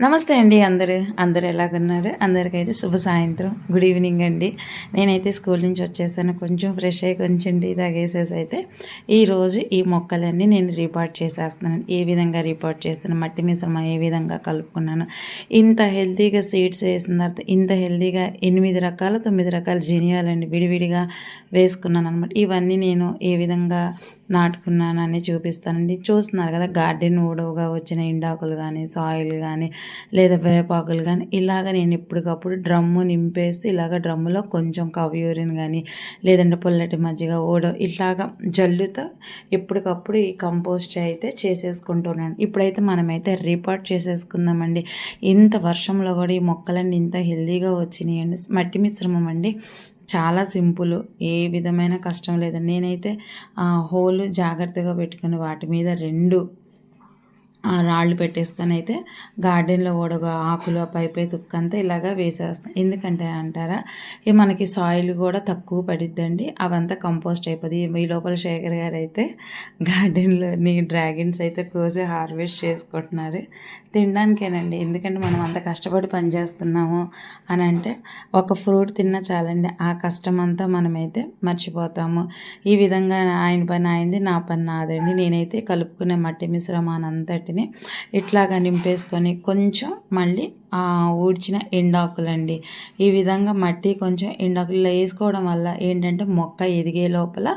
నమస్తే అండి అందరూ. అందరు ఎలాగున్నారు? అందరికైతే శుభ సాయంత్రం. గుడ్ ఈవినింగ్ అండి. నేనైతే స్కూల్ నుంచి వచ్చేసాను. కొంచెం ఫ్రెష్ అయ్యి కొంచెం టీ తాగేసేసి అయితే ఈరోజు ఈ మొక్కలన్నీ నేను రిపోర్ట్ చేసేస్తున్నాను. ఏ విధంగా రిపోర్ట్ చేస్తాను మట్టి మిశ్రమ ఏ విధంగా కలుపుకున్నాను? ఇంత హెల్తీగా సీడ్స్ వేసిన తర్వాత ఇంత హెల్తీగా ఎనిమిది రకాల తొమ్మిది రకాల జీనియాలండి విడివిడిగా వేసుకున్నాను అనమాట ఇవన్నీ నేను ఏ విధంగా నాటుకున్నానని చూపిస్తానండి. చూస్తున్నారు కదా గార్డెన్ ఊడవుగా వచ్చిన ఇండాకులు కానీ సాయిల్ కానీ లేదా వేపాకులు కానీ ఇలాగ నేను ఎప్పటికప్పుడు డ్రమ్ము నింపేసి ఇలాగ డ్రమ్ములో కొంచెం కవ్యూరిన్ కానీ లేదంటే పుల్లటి మజ్జిగ ఊడ ఇలాగ జల్లుతో ఎప్పటికప్పుడు ఈ కంపోస్ట్ అయితే చేసేసుకుంటున్నాను. ఇప్పుడైతే మనమైతే రిపోర్ట్ చేసేసుకుందామండి. ఇంత వర్షంలో కూడా ఈ మొక్కలన్నీ ఇంత హెల్దీగా వచ్చినాయండి. మట్టి మిశ్రమం అండి. చాలా సింపుల్. ఏ విధమైన కష్టం లేదండి. నేనైతే హోల్ జాగ్రత్తగా పెట్టుకుని వాటి మీద రెండు రాళ్ళు పెట్టేసుకొని అయితే గార్డెన్లో ఓడగా ఆకులు పైపై తుక్కంతా ఇలాగా వేసేస్తాం. ఎందుకంటే అంటారా ఇక మనకి సాయిల్ కూడా తక్కువ పడిద్దండి. అవంతా కంపోస్ట్ అయిపోద్ది ఈ లోపల శేఖర్ గారు అయితే గార్డెన్లోని డ్రాగన్స్ అయితే కోసి హార్వెస్ట్ చేసుకుంటున్నారు. తినడానికేనండి. ఎందుకంటే మనం అంత కష్టపడి పనిచేస్తున్నాము అని అంటే ఒక ఫ్రూట్ తిన్నా చాలండి. ఆ కష్టం అంతా మనమైతే మర్చిపోతాము. ఈ విధంగా ఆయన పని అయింది నా పని నాదండి. నేనైతే కలుపుకునే మట్టి మిశ్రమానంతటి వాటిని ఇట్లాగా నింపేసుకొని కొంచెం మళ్ళీ ఊడ్చిన ఎండాకులండి. ఈ విధంగా మట్టి కొంచెం ఎండాకులు వేసుకోవడం వల్ల ఏంటంటే మొక్క ఎదిగే లోపల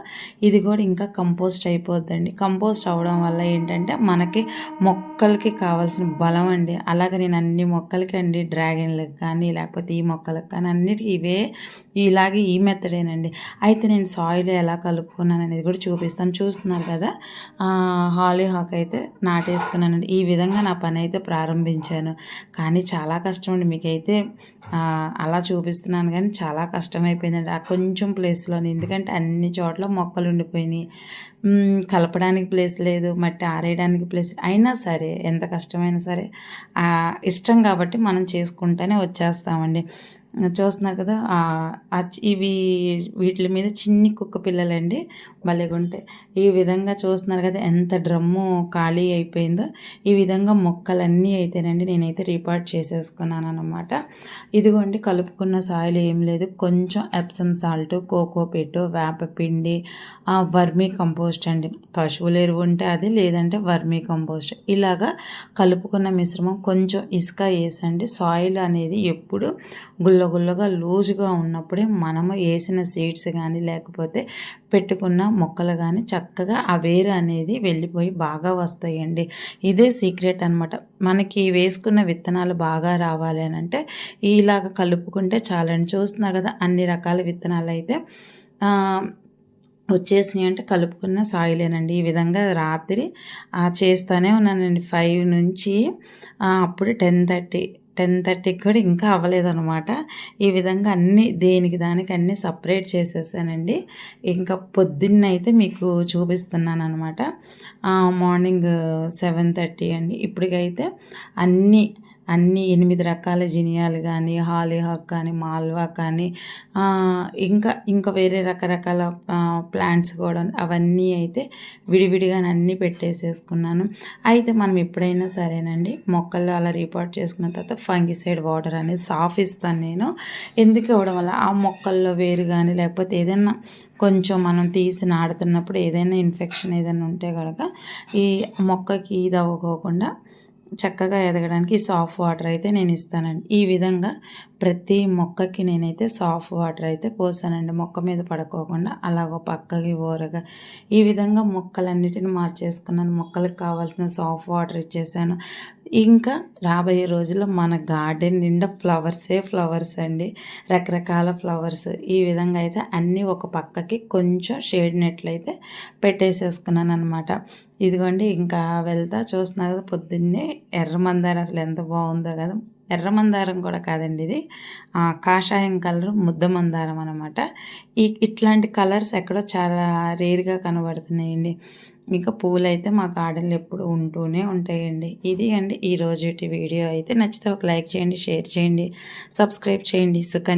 ఇది కూడా ఇంకా కంపోస్ట్ అయిపోద్దండి. కంపోస్ట్ అవ్వడం వల్ల ఏంటంటే మనకి మొక్కలకి కావాల్సిన బలం అండి. అలాగే నేను అన్ని మొక్కలకి అండి డ్రాగన్లకు కానీ లేకపోతే ఈ మొక్కలకు కానీ అన్నిటికీ ఇవే ఇలాగే ఈ మెత్తడేనండి అయితే నేను సాయిల్ ఎలా కలుపుకున్నాను అనేది కూడా చూపిస్తాను. చూస్తున్నారు కదా హాలీ హాక్ అయితే నాటేసుకున్నానండి. ఈ విధంగా నా పని అయితే ప్రారంభించాను. కానీ చాలా చాలా కష్టం అండి మీకైతే అలా చూపిస్తున్నాను కానీ చాలా కష్టమైపోయిందండి. ఆ కొంచెం ప్లేస్లోని. ఎందుకంటే అన్ని చోట్ల మొక్కలు ఉండిపోయినాయి. కలపడానికి ప్లేస్ లేదు. మట్టి ఆరేయడానికి ప్లేస్ అయినా సరే ఎంత కష్టమైనా సరే ఇష్టం కాబట్టి మనం చేసుకుంటూనే వచ్చేస్తామండి. చూస్తున్నారు కదా ఇవి వీటి మీద చిన్ని కుక్క పిల్లలండి భలేగా ఉంటాయి ఈ విధంగా చూస్తున్నారు కదా ఎంత డ్రమ్ము ఖాళీ అయిపోయిందో. ఈ విధంగా మొక్కలన్నీ అయితేనండి నేనైతే రిపార్ట్ చేసేసుకున్నాను అనమాట ఇదిగోండి కలుపుకున్న సాయిల్ ఏం లేదు. కొంచెం ఎప్సమ్ సాల్ట్ కోకోపెట్టు వేపపిండి వర్మీ కంపోస్ట్ అండి. పశువులు ఎరువు ఉంటే అది లేదంటే వర్మీ కంపోస్ట్. ఇలాగా కలుపుకున్న మిశ్రమం కొంచెం ఇసుక వేసండి. సాయిల్ అనేది ఎప్పుడు గుల్ల గుల్లగుల్లగా లూజుగా ఉన్నప్పుడే మనము వేసిన సీడ్స్ కానీ లేకపోతే పెట్టుకున్న మొక్కలు కానీ చక్కగా ఆ వేరు అనేది వెళ్ళిపోయి బాగా వస్తాయండి. ఇదే సీక్రెట్ అనమాట మనకి వేసుకున్న విత్తనాలు బాగా రావాలి అని అంటే ఇలాగ కలుపుకుంటే చాలండి. చూస్తున్నారు కదా అన్ని రకాల విత్తనాలు అయితే వచ్చేసినాయి అంటే కలుపుకున్న సాయిలేనండి. ఈ విధంగా రాత్రి చేస్తూనే ఉన్నానండి. ఫైవ్ నుంచి అప్పుడు టెన్ థర్టీ టెన్ థర్టీకి కూడా ఇంకా అవ్వలేదనమాట ఈ విధంగా అన్నీ దేనికి దానికి అన్నీ సపరేట్ చేసేసానండి. ఇంకా పొద్దున్న అయితే మీకు చూపిస్తున్నాను అనమాట మార్నింగ్ సెవెన్ థర్టీ అండి. ఇప్పటికైతే అన్నీ అన్ని ఎనిమిది రకాల జినియాలు కానీ హాలీహాక్ కానీ మాల్వా కానీ ఇంకా ఇంకా వేరే రకరకాల ప్లాంట్స్ కూడా అవన్నీ అయితే విడివిడిగా అన్నీ పెట్టేసేసుకున్నాను. అయితే మనం ఎప్పుడైనా సరేనండి మొక్కల్లో అలా రిపోర్ట్ చేసుకున్న తర్వాత ఫంగిసైడ్ వాటర్ అనేది సాఫ్ ఇస్తాను నేను. ఎందుకు ఇవ్వడం వల్ల? ఆ మొక్కల్లో వేరు కానీ లేకపోతే ఏదైనా కొంచెం మనం తీసి నాడుతున్నప్పుడు ఏదైనా ఇన్ఫెక్షన్ ఏదైనా ఉంటే కనుక ఈ మొక్కకి ఇది అవ్వకోకుండా చక్కగా ఎదగడానికి సాఫ్ట్ వాటర్ అయితే నేను ఇస్తానండి. ఈ విధంగా ప్రతి మొక్కకి నేనైతే సాఫ్ట్ వాటర్ అయితే పోసానండి. మొక్క మీద పడుకోకుండా అలాగో పక్కకి ఓరగా ఈ విధంగా మొక్కలన్నిటిని మార్చేసుకున్నాను. మొక్కలకు కావాల్సిన సాఫ్ట్ వాటర్ ఇచ్చేసాను. ఇంకా రాబోయే రోజుల్లో మన గార్డెన్ నిండా ఫ్లవర్సే ఫ్లవర్స్ అండి. రకరకాల ఫ్లవర్స్. ఈ విధంగా అయితే అన్నీ ఒక పక్కకి కొంచెం షేడ్ నెట్లయితే పెట్టేసేసుకున్నాను అనమాట ఇదిగోండి ఇంకా వెళ్తా చూస్తున్నా కదా పొద్దున్నే. ఎర్ర మందారం అసలు ఎంత బాగుందో కదా. ఎర్ర మందారం కూడా కాదండి ఇది. కాషాయం కలర్ ముద్ద మందారం అనమాట ఈ ఇట్లాంటి కలర్స్ ఎక్కడో చాలా రేర్గా కనబడుతున్నాయండి. ఇంకా పూలు అయితే మా గార్డెన్లో ఎప్పుడు ఉంటూనే ఉంటాయండి. ఇది అండి ఈ రోజు వీడియో. అయితే నచ్చితే ఒక లైక్ చేయండి షేర్ చేయండి సబ్స్క్రైబ్ చేయండి. సుకన్య